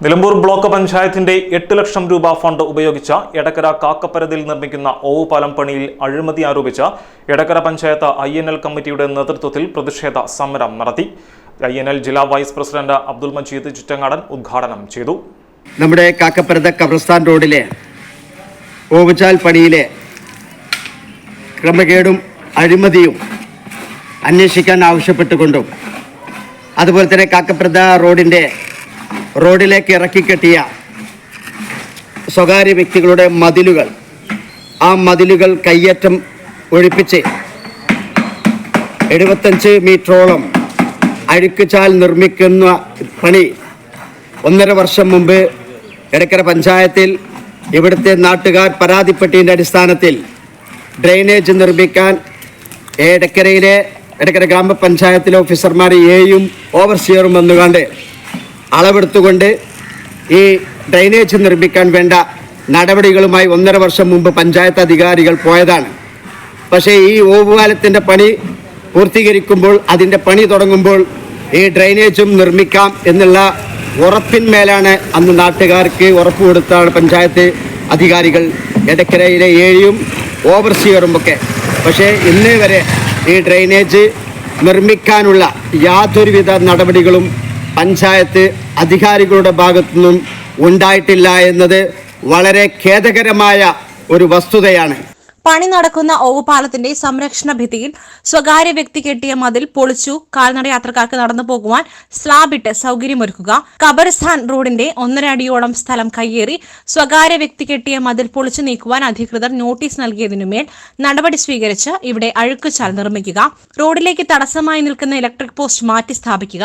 Nilambur block പഞ്ചായത്തിന്റെ എട്ട് ലക്ഷം രൂപ ഫണ്ട് ഉപയോഗിച്ച എടക്കര കാക്കപ്പരതിൽ നിർമ്മിക്കുന്ന ഓവുപാലം പണിയിൽ അഴിമതി ആരോപിച്ച Edakkara panchayat I N L കമ്മിറ്റിയുടെ നേതൃത്വത്തിൽ പ്രതിഷേധ സമരം നടത്തി. ഐ എൻ എൽ ജില്ലാ വൈസ് പ്രസിഡന്റ് അബ്ദുൽ മജീദ് ചുറ്റങ്ങാടൻ ഉദ്ഘാടനം ചെയ്തു. നമ്മുടെ കാക്കപ്പരത കബ്രസ്ഥാൻ റോഡിലെ ഓവുചാൽ പണിയിലെ ക്രമക്കേടും അഴിമതിയും അന്വേഷിക്കാൻ ആവശ്യപ്പെട്ടുകൊണ്ടും അതുപോലെ തന്നെ കാക്കപ്രത റോഡിന്റെ റോഡിലേക്ക് ഇറക്കിക്കെട്ടിയ സ്വകാര്യ വ്യക്തികളുടെ മതിലുകൾ. ആ മതിലുകൾ കയ്യേറ്റം ഒഴിപ്പിച്ച് എഴുപത്തഞ്ച് മീറ്ററോളം അഴുക്കുചാൽ നിർമ്മിക്കുന്ന പണി ഒന്നര വർഷം മുമ്പ് എടക്കര പഞ്ചായത്തിൽ ഇവിടുത്തെ നാട്ടുകാർ പരാതിപ്പെട്ടതിന്റെ അടിസ്ഥാനത്തിൽ ഡ്രെയിനേജ് നിർമ്മിക്കാൻ എടക്കരയിലെ എടക്കര ഗ്രാമപഞ്ചായത്തിലെ ഓഫീസർമാർ എയും ഓവർസിയറും വന്നുകൊണ്ട് അളവെടുത്തുകൊണ്ട് ഈ ഡ്രൈനേജ് നിർമ്മിക്കാൻ വേണ്ട നടപടികളുമായി ഒന്നര വർഷം മുമ്പ് പഞ്ചായത്ത് അധികാരികൾ പോയതാണ്. പക്ഷേ ഈ ഓവുപാലത്തിന്റെ പണി പൂർത്തീകരിക്കുമ്പോൾ അതിന്റെ പണി തുടങ്ങുമ്പോൾ ഈ ഡ്രൈനേജും നിർമ്മിക്കാം എന്നുള്ള ഉറപ്പിന്മേലാണ് അന്ന് നാട്ടുകാർക്ക് ഉറപ്പ് കൊടുത്താണ് പഞ്ചായത്ത് അധികാരികൾ. എടക്കരയിലെ ഏഴിയും ഓവർസിയറും ഒക്കെ. പക്ഷേ ഇന്നേ വരെ ഈ ഡ്രൈനേജ് നിർമ്മിക്കാനുള്ള യാതൊരുവിധ നടപടികളും പഞ്ചായത്ത് അധികാരികളുടെ ഭാഗത്തുനിന്നും ഉണ്ടായിട്ടില്ല എന്നത് വളരെ ഖേദകരമായ ഒരു വസ്തുതയാണ്. പണി നടക്കുന്ന ഓവുപാലത്തിന്റെ സംരക്ഷണ ഭിത്തിയിൽ സ്വകാര്യ വ്യക്തി കെട്ടിയ മതിൽ പൊളിച്ചു കാൽനട യാത്രക്കാർക്ക് നടന്നു പോകുവാൻ സ്ലാബിട്ട് സൗകര്യമൊരുക്കുക. കബർസ്ഥാൻ റോഡിന്റെ ഒന്നര അടിയോളം സ്ഥലം കയ്യേറി സ്വകാര്യ വ്യക്തി കെട്ടിയ മതിൽ പൊളിച്ചു നീക്കുവാൻ അധികൃതർ നോട്ടീസ് നൽകിയതിനുമേൽ നടപടി സ്വീകരിച്ച് ഇവിടെ അഴുക്കുചാൽ നിർമ്മിക്കുക. റോഡിലേക്ക് തടസ്സമായി നിൽക്കുന്ന ഇലക്ട്രിക് പോസ്റ്റ് മാറ്റി സ്ഥാപിക്കുക.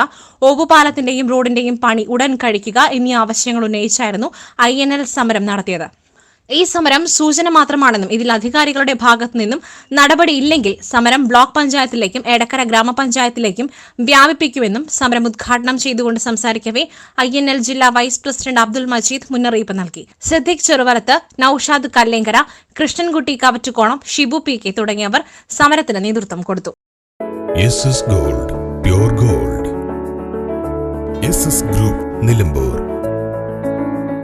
ഓവുപാലത്തിന്റെയും റോഡിന്റെയും പണി ഉടൻ കഴിക്കുക എന്നീ ആവശ്യങ്ങൾ ഉന്നയിച്ചായിരുന്നു ഐ സമരം നടത്തിയത്. ഈ സമരം സൂചന മാത്രമാണെന്നും ഇതിൽ അധികാരികളുടെ ഭാഗത്തു നിന്നും നടപടിയില്ലെങ്കിൽ സമരം ബ്ലോക്ക് പഞ്ചായത്തിലേക്കും എടക്കര ഗ്രാമപഞ്ചായത്തിലേക്കും വ്യാപിപ്പിക്കുമെന്നും സമരം ഉദ്ഘാടനം ചെയ്തുകൊണ്ട് സംസാരിക്കവേ ഐ എൻ എൽ ജില്ലാ വൈസ് പ്രസിഡന്റ് അബ്ദുൽ മജീദ് മുന്നറിയിപ്പ് നൽകി. സിദ്ദിഖ് ചെറുവലത്ത് നൌഷാദ് കല്ലേങ്കര കൃഷ്ണൻകുട്ടി കവറ്റുകോണം ഷിബു പി കെ തുടങ്ങിയവർ സമരത്തിന് നേതൃത്വം കൊടുത്തു. Gold gold. ഗ്രൂപ്പ് നിലമ്പൂർ.